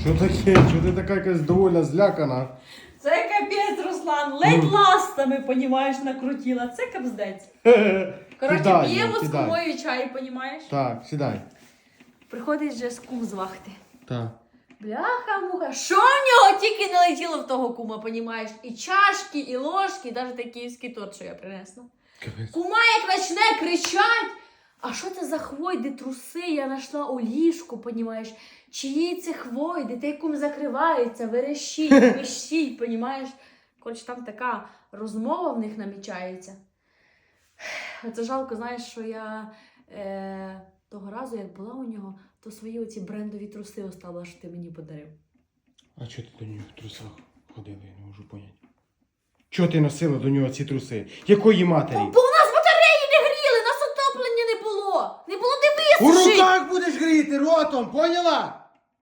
Що таке? Що ти така якась довольно злякана? Це капець, Руслан. Ледь Ну. ластами, понімаєш, накрутила. Це капздець. Коротше, Кидай, п'ємо з кидай. кумою чай, понімаєш? Так, сідай. Приходить вже з кум з вахти. Так. Бляха, муха, що в нього тільки не летіло в того кума, понімаєш? І чашки, і ложки, і навіть той київський торт, що я принесла. Капець. Кума як почне кричать. А що це за хвойди, труси? Я знайшла у ліжку, понімаєш? Чиї це хвойди? Той кум закривається, верещить, пищить, понімаєш? Коротше, там така розмова в них намічається. Це жалко, знаєш, що я е, того разу, як була у нього, то свої оці брендові труси оставила, що ти мені подарив. А чого ти до нього в трусах ходила, я не можу поняти. Чого ти носила до нього ці труси? Якої матері? Бо У руках будеш гріти ротом, поняла?